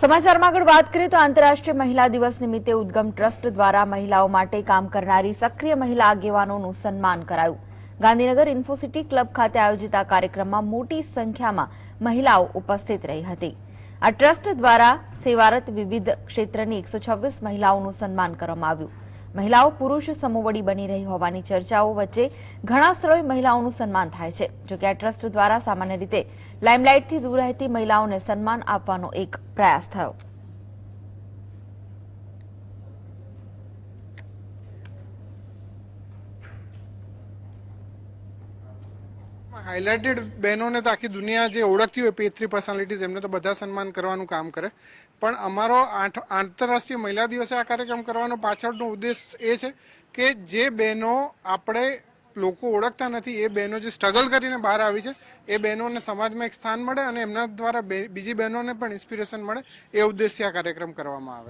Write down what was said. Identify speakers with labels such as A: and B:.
A: સમાચારમાં આગળ વાત કરીએ તો આંતરરાષ્ટ્રીય મહિલા દિવસ નિમિત્તે ઉદ્ગમ ટ્રસ્ટ દ્વારા મહિલાઓ માટે કામ કરનારી સક્રિય મહિલા આગેવાનોનું સન્માન કરાયું. ગાંધીનગર ઇન્ફોસિટી ક્લબ ખાતે આયોજિત આ કાર્યક્રમમાં મોટી સંખ્યામાં મહિલાઓ ઉપસ્થિત રહી હતી. આ ટ્રસ્ટ દ્વારા સેવારત વિવિધ ક્ષેત્રની એકસો મહિલાઓનું સન્માન કરવામાં આવ્યું. મહિલાઓ પુરુષ સમોવડી બની રહી હોવાની ચર્ચાઓ વચ્ચે ઘણા સ્થળોએ મહિલાઓનું સન્માન થાય છે. જોકે આ ટ્રસ્ટ દ્વારા સામાન્ય રીતે લાઇમલાઇટથી દૂર રહેતી મહિલાઓને સન્માન આપવાનો એક પ્રયાસ થયો.
B: હાઇલાઇટેડ બહેનોને તો આખી દુનિયા જે ઓળખતી હોય પે થ્રી પર્સનાલિટીઝ એમને તો બધા સન્માન કરવાનું કામ કરે. પણ અમારો આઠ, આંતરરાષ્ટ્રીય મહિલા દિવસે આ કાર્યક્રમ કરવાનો પાછળનો ઉદ્દેશ એ છે કે જે બહેનો આપણે લોકો ઓળખતા નથી, એ બહેનો જે સ્ટ્રગલ કરીને બહાર આવી છે, એ બહેનોને સમાજમાં એક સ્થાન મળે અને એમના દ્વારા બીજી બહેનોને પણ ઇન્સ્પિરેશન મળે, એ ઉદ્દેશ્ય આ કાર્યક્રમ કરવામાં આવે.